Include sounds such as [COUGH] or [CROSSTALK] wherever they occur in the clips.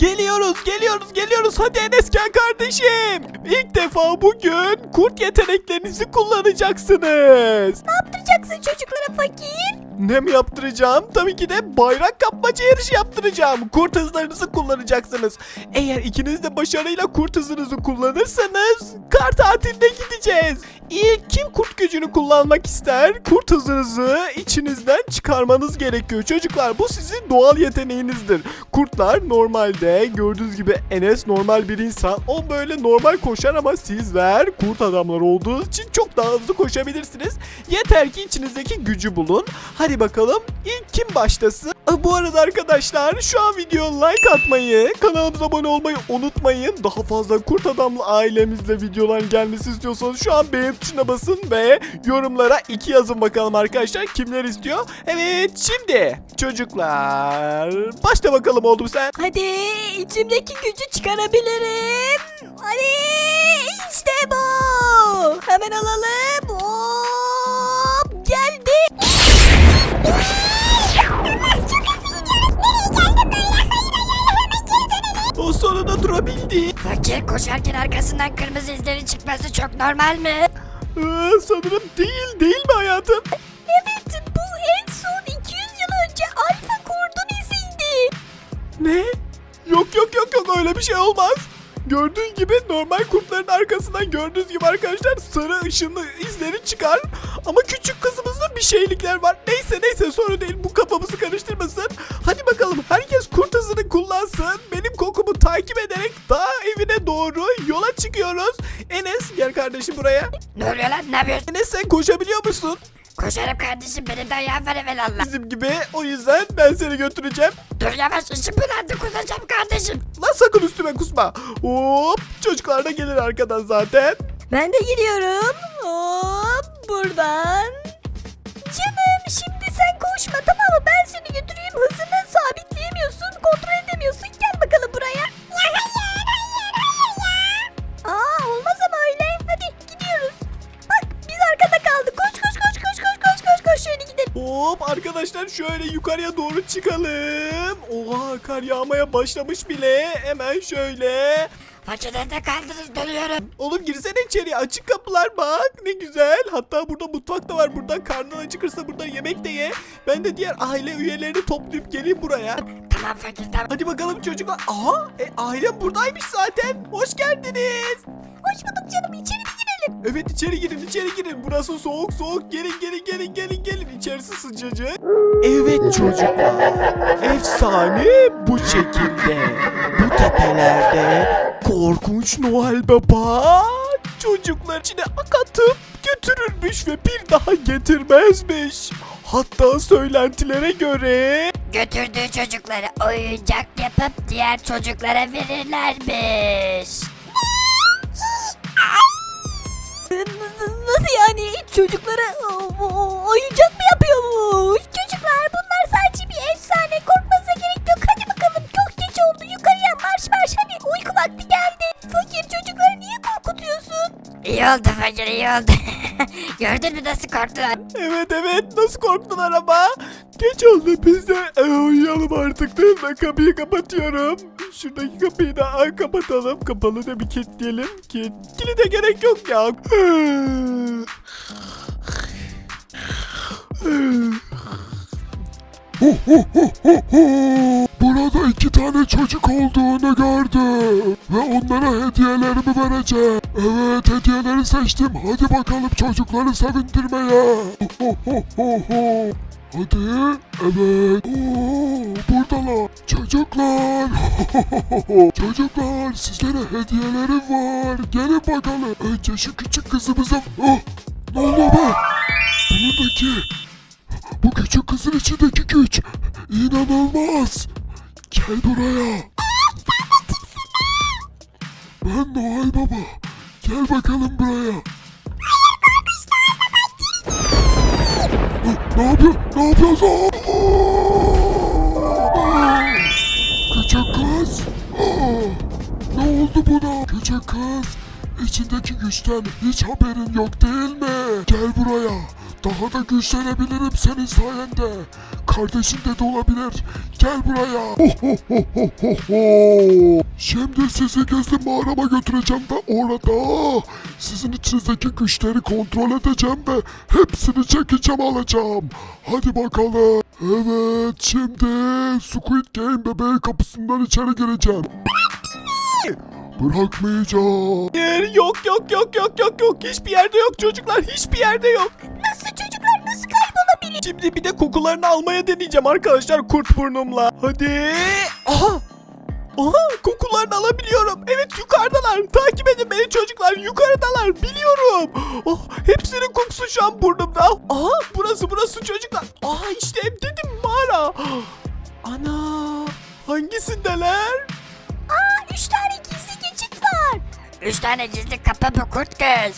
Geliyoruz, geliyoruz, geliyoruz. Hadi Enes gel kardeşim. İlk defa bugün kurt yeteneklerinizi kullanacaksınız. Ne yaptıracaksın çocuklara fakir? Ne mi yaptıracağım? Tabii ki de bayrak kapmaca yarışı yaptıracağım. Kurt hızlarınızı kullanacaksınız. Eğer ikiniz de başarıyla kurt hızınızı kullanırsanız kar tatiline gideceğiz. İlk kim kurt gücünü kullanmak ister? Kurt hızınızı içinizden çıkarmanız gerekiyor. Çocuklar bu sizin doğal yeteneğinizdir. Kurtlar normalde gördüğünüz gibi Enes normal bir insan. O böyle normal koşar ama sizler kurt adamlar olduğunuz için çok daha hızlı koşabilirsiniz. Yeter ki içinizdeki gücü bulun. Hadi bakalım ilk kim başlasın? Bu arada arkadaşlar şu an videoya like atmayı, kanalımıza abone olmayı unutmayın. Daha fazla kurt adamlı ailemizle videolar gelmesi istiyorsanız şu an beğen tuşuna basın ve yorumlara iki yazın bakalım arkadaşlar. Kimler istiyor? Evet şimdi çocuklar başla bakalım oğlum sen. Hadi içimdeki gücü çıkarabilirim. Hadi işte bu. Hemen alalım. Durabildi. Fakir koşarken arkasından kırmızı izlerin çıkması çok normal mi? Ee, sanırım değil değil mi hayatım? Evet bu en son 200 yıl önce alfa kurdun iziydi. Ne? Yok yok yok yok öyle bir şey olmaz. Gördüğün gibi normal kurtların arkasından gördüğünüz gibi arkadaşlar sarı ışınlı izleri çıkar. Ama küçük kızımızda bir şeylikler var. Neyse neyse sorun değil bu kafamızı karıştırmasın. Hadi bakalım herkes kurt hızını kullansın. Benim kokumu takip ederek dağ evine doğru yola çıkıyoruz. Enes gel kardeşim buraya. Ne oluyor lan ne yapıyorsun? Enes sen koşabiliyor musun? Koşarım kardeşim benim de ayağım var evelallah. Bizim gibi o yüzden ben seni götüreceğim. Dur yavaş ışık bulandı kusacağım kardeşim. Lan sakın üstüme kusma. Hop çocuklar da gelir arkadan zaten. Ben de gidiyorum. Hop buradan. Canım şimdi sen koşma tamam mı? Ben seni götüreyim. Hızını sabitleyemiyorsun. Kontrol edemiyorsun. Hop arkadaşlar şöyle yukarıya doğru çıkalım. Oha kar yağmaya başlamış bile. Hemen şöyle. Nerede kaldınız dönüyorum. Oğlum girsene içeriye açık kapılar bak ne güzel. Hatta burada mutfak da var buradan karnın acıkırsa buradan yemek de ye. Ben de diğer aile üyelerini toplayıp geleyim buraya. Tamam fakir tamam. Hadi bakalım çocuklar. Aha e, ailem buradaymış zaten. Hoş geldiniz. Hoş bulduk canım içeri bir girelim. Evet içeri girin içeri girin. Burası soğuk soğuk. Gelin gelin gelin gelin gelin. İçerisi sıcacık. Evet çocuklar. Efsane bu şekilde. Bu tepelerde korkunç Noel Baba çocuklar içine ak atıp götürürmüş ve bir daha getirmezmiş. Hatta söylentilere göre Götürdüğü çocukları oyuncak yapıp diğer çocuklara verirlermiş. [LAUGHS] Nasıl yani? Çocuklara oyuncak mı yapıyormuş? Çocuklar bunlar sadece bir efsane. Korkmanıza gerek yok. Hadi bakalım çok geç oldu. Yukarıya marş marş hadi. Uyku vakti geldi. Fakir çocukları niye korkutuyorsun? İyi oldu fakir iyi oldu. Gördün mü nasıl korktular? Evet evet nasıl korktular ama. Geç oldu biz de e, uyuyalım artık değil mi? Kapıyı kapatıyorum. Şuradaki kapıyı da kapatalım. Kapalı da bir kilitleyelim. Ki kilide gerek yok ya. Burada iki tane çocuk olduğunu gördüm. Ve onlara hediyelerimi vereceğim. Evet hediyeleri seçtim. Hadi bakalım çocukları sevindirmeye. Hadi. Evet. Oo, buradalar. Çocuklar. [LAUGHS] Çocuklar sizlere hediyelerim var. Gelin bakalım. Önce şu küçük kızımıza... Oh, ne oluyor be? Buradaki bu küçük kızın içindeki güç inanılmaz. Gel buraya. Ben Noel Baba. Gel bakalım buraya. Ne yapıyor? Ne yapıyorsun? Küçük kız. Ne oldu buna? Küçük kız. İçindeki güçten hiç haberin yok değil mi? Gel buraya. Daha da güçlenebilirim senin sayende. Kardeşin de de olabilir. Gel buraya. Ho, ho, ho, ho, ho, ho. Şimdi sizi gizli mağarama götüreceğim ve orada sizin içinizdeki güçleri kontrol edeceğim ve hepsini çekeceğim alacağım. Hadi bakalım. Evet şimdi Squid Game bebeği kapısından içeri gireceğim. Bırakmayacağım. Hayır yok yok yok yok yok yok hiçbir yerde yok çocuklar hiçbir yerde yok. Kaybolabilir? Şimdi bir de kokularını almaya deneyeceğim arkadaşlar kurt burnumla. Hadi. Aha. Aha kokularını alabiliyorum. Evet yukarıdalar. Takip edin beni çocuklar. Yukarıdalar. Biliyorum. Oh, hepsinin kokusu şu an burnumda. Aha burası burası çocuklar. Aha işte dedim mağara. Ana hangisindeler? Aa üç tane gizli geçit var. Üç tane gizli kapı bu kurt kız.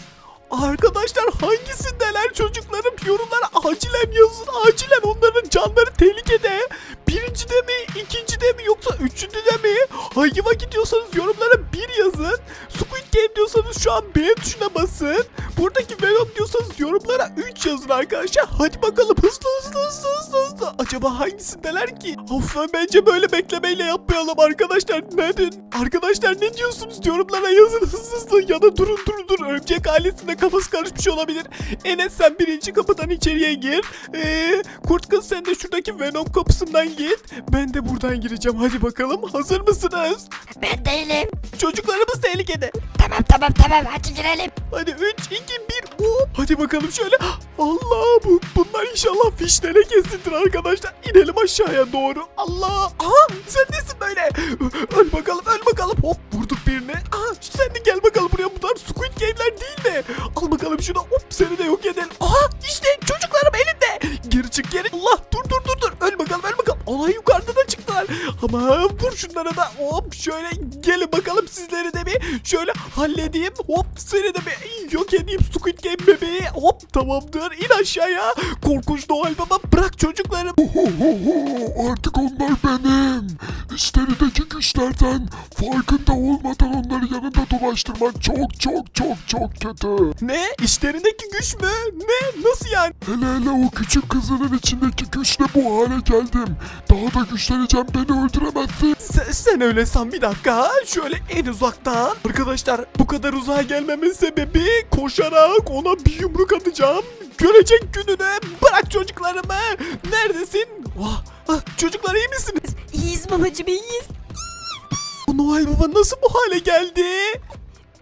Arkadaşlar hangisindeler çocuklarım yorumlara acilen yazın acilen onların canları tehlikede. Birincide mi ikincide mi yoksa üçüncüde mi? Hangi vakit diyorsanız yorumlara bir yazın. Squid Game diyorsanız şu an B tuşuna basın. Buradaki Venom diyorsanız yorumlara 3 yazın arkadaşlar. Hadi bakalım hızlı hızlı hızlı hızlı hızlı. Acaba hangisindeler ki? Of bence böyle beklemeyle yapmayalım arkadaşlar. Ne dün? Arkadaşlar ne diyorsunuz yorumlara yazın hızlı hızlı ya da durun durun durun. Örümcek ailesinde kafası karışmış olabilir. Enes sen birinci kapıdan içeriye gir. Ee, kurt kız sen de şuradaki Venom kapısından git. Ben de buradan gireceğim. Hadi bakalım hazır mısınız? Ben değilim. Çocuklarımız tehlikede. Tamam tamam tamam hadi girelim. Hadi 3, 2, 1, hop. Hadi bakalım şöyle. Allah bu, bunlar inşallah fişlere kesindir arkadaşlar. İnelim aşağıya doğru. Allah. Aha sen nesin böyle? Öl bakalım öl bakalım. home. Şunlara da. Hop şöyle gelin bakalım sizleri de bir şöyle halledeyim. Hop seni de bir yok edeyim Squid Game bebeği. Hop tamamdır in aşağıya. Korkunç Noel Baba bırak çocuklarım. Ho, ho, ho, ho. Artık onlar benim. İçlerideki güçlerden farkında olmadan onları yanında dolaştırmak çok çok çok çok kötü. Ne? İşlerindeki güç mü? Ne? Nasıl yani? Hele hele o küçük kızının içindeki güçle bu hale geldim. Daha da güçleneceğim beni öldüremezsin. Sen, sen öyle san bir dakika. Şöyle en uzaktan. Arkadaşlar bu kadar uzağa gelmemin sebebi koşarak ona bir yumruk atacağım. Görecek gününü. Bırak çocuklarımı. Neredesin? Ah, ah, çocuklar iyi misiniz? İyiyiz babacım iyiyiz. Bu Noel Baba nasıl bu hale geldi?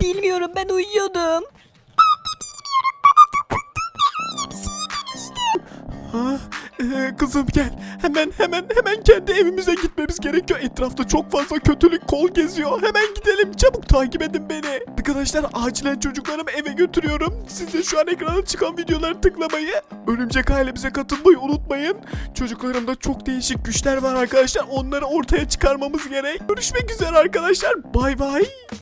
Bilmiyorum ben uyuyordum. Ha, ee, kızım gel. Hemen hemen hemen kendi evimize gitmemiz gerekiyor. Etrafta çok fazla kötülük kol geziyor. Hemen gidelim. Çabuk takip edin beni. Arkadaşlar acilen çocuklarımı eve götürüyorum. Siz de şu an ekrana çıkan videoları tıklamayı, örümcek ailemize katılmayı unutmayın. Çocuklarımda çok değişik güçler var arkadaşlar. Onları ortaya çıkarmamız gerek. Görüşmek üzere arkadaşlar. Bay bay.